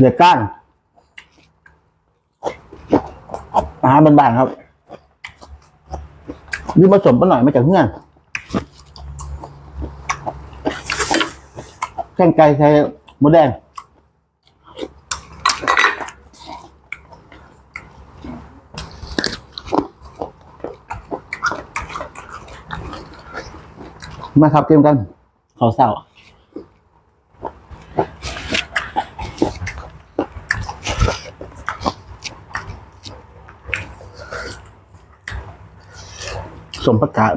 เดือดก้านอาหารบานๆครับนี่ผสมไปหน่อยมาจากเพื่อนแกงไก่ใช้หมูแดงมาครับเกมกันขอเศร้า สมประกาศ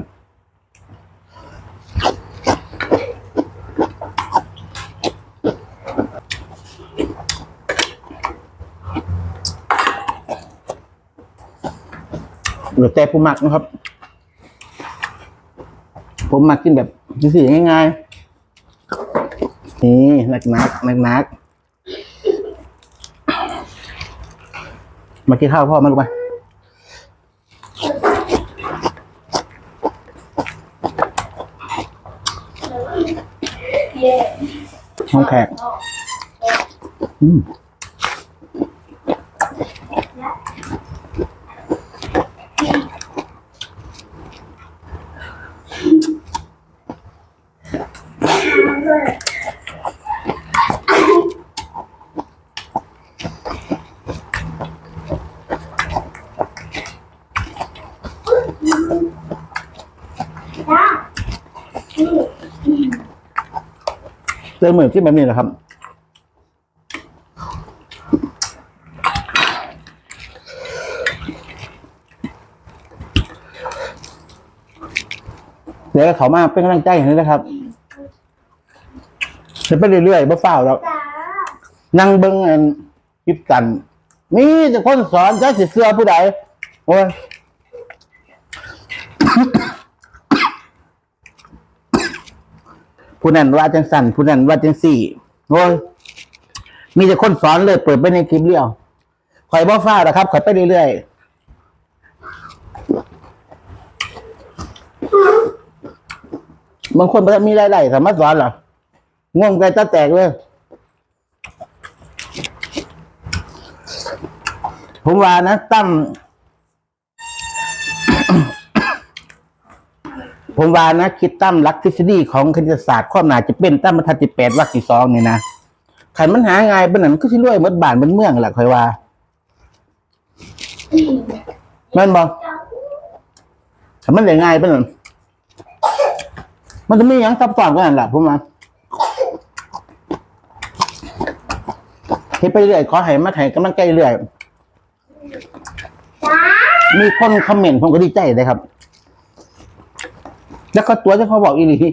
เหลือแต่ผู้มักนะครับ ผมมากกินแบบสีง่ายๆ นี่นักนักนักนักๆมากินข้าวพ่อมาลูกไป น้องแขกอืม อเหมือนที่แบบนี้แหละครับ เดี๋ยวเขามาเป็นกำลังใจอย่างนี้นะครับจะไปเรื่อยๆบ่เฝ้าแล้วนั่งเบิ้งอันคลิปกันมีแต่คนสอนจะสิเสื้อผู้ใดโอ้ย ผู้นั้นว่าจังสันผู้นั้นว่าจังสี่โอ้ยมีแต่คนสอนเลยเปิดไปในคลิปเดียวคอยบ่ฟ้าวนะครับคอยไปเรื่อยๆบางคนบ่มีรายได้สามารถสอนเหรอง่วงใจตาแตกเลย ผมว่านะตั้ม ผมว่านะคิดตั้มหลักทฤษฎีของคณิตศาสตร์ข้อหนาจะเป็นตั้มบรรทัดที่แปดวรรคที่สองนี่นะขันมันหาง่ายเป็นหนังก็ที่รวยเหมือนบ้านเหมือนเมืองแหละคอยว่าแม่นบอกขันมันได้ง่ายเป็นหนังมันจะมีอย่างซับซ้อนกว่านั้นแหละผมว่าเฮ็ดไปเรื่อยขอให้มาให้กำลังใจเรื่อยมีคนคอมเมนต์ผมก็ดีใจเลยครับ แล้วก็ตัวที่เขาบอกอีนี่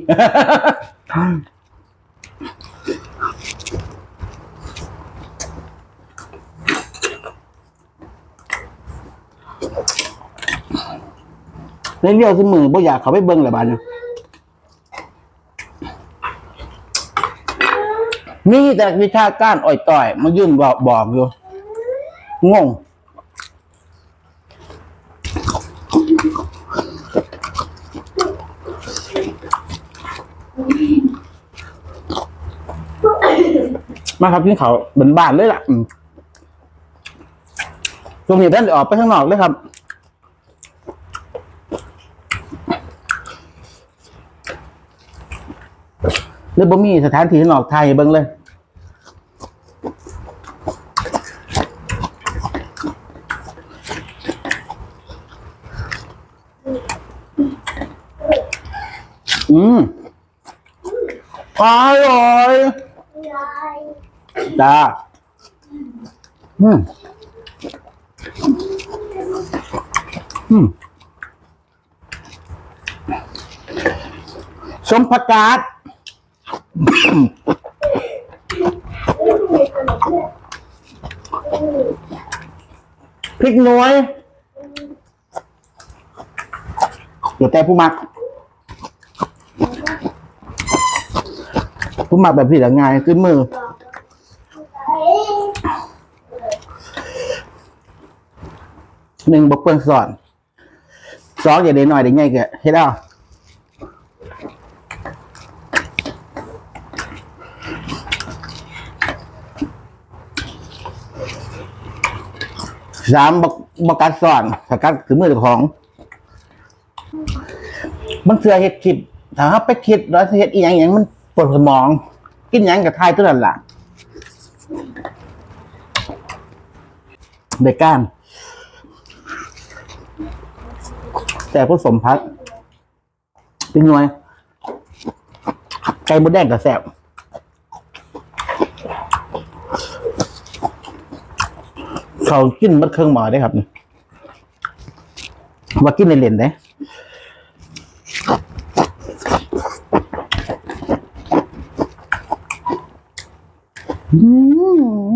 ในเรียวที่มือบ่อยากเขาไปเบิ้งเลยบ้านเนี่ยมีแต่วิชาการอ่อยต่อย มายื่นบอกบอกอยู่งง มาครับกินเขาวบนบ้านเลยล่ะตรงนี้ท่านออกไปข้างนอกเลยครับหรือบ่มีสถานที่ข้างนอกไทยเบิ่งเลยอืมอร่อย จ้าอืมอืมสมประกาศพริกน้อยเดี๋ยวแต่ผู้มัก ผู้มักแบบผิดง่ายขึ้นมือ หนึ่งบกเปิงสอนสองอย่าเด่นหน่อยเดี๋ยวง่ายเกิดเฮ็ดเอาสามบกบอกกัดสอนสกัดคือมือของ มันเสือเห็ดคิดถ้าเขาไปคิดแล้วเห็ดอีหยังอย่างมันปวดสมอง กินหยังกับทายตัวนั้นล่ะเบก้าน แต่ผสมพัดเป็นหน่วยไก่มดแดงกับแสบเขากินมัดเครื่องหมอได้ครับนี่ว่ากินในเลนได้อื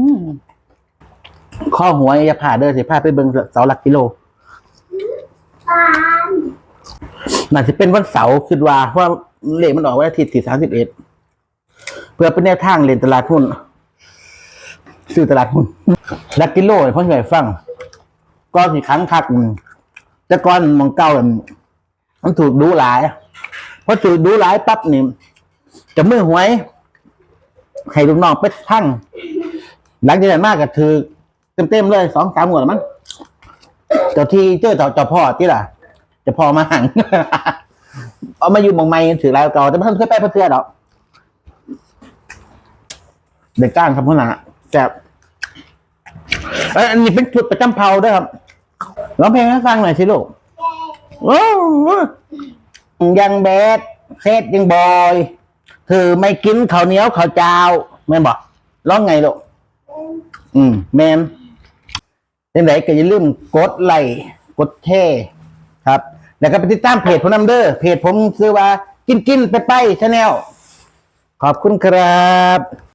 มข้อหัวอย่าผ่าเด้อสิผ่าไปเบิงเสาหลักกิโล น่าจะเป็นวันเสาร์คิดว่าเพราะว่าเลขมันออกวันอาทิตย์ที่สามสิบเอ็ดเพื่อเป็นแนวทางเล่นตลาดหุ้นซื้อตลาดหุ้นลักกิโลเนี่ยพ่อใหญ่ฟังก็สิครั้งคักอืมแต่ก่อนมองเก้าเนี่ยมันถูกดูหลายพอถูกดูหลายปั๊บนี่จะมือหวย ให้ลูกน้องไปทั้งหลังจากนั้นมากก็ถือเต็มๆเลยสองสามหัวแล้วมั้ง เจ้าที่เจอเจ้าเจ้าพ่อที่ล่ะจะพอมาหังเอามาอยู่หมองไม่ถือลายเก่าแต่ไม่เคยไปเพื่อดอกเด็กก้านครับพ่อหนาแต่บเอ้ยอันนี้เป็นจุดประจำเผาด้วยครับร้องเพลงให้ฟังหน่อยสิลูกโอ้โหยังแบดเซตยังบอยเธอไม่กินข้าวเหนียวข้าวเจ้าแม่นบอกร้องไงลูกอืมแมน ยังไงก็อย่าลืมกดไลค์กดแช่ครับ แล้วก็ไปติดตามเพจผมนำเด้อเพจผมซื้อว่ากินกินไปไปชาแนลขอบคุณครับ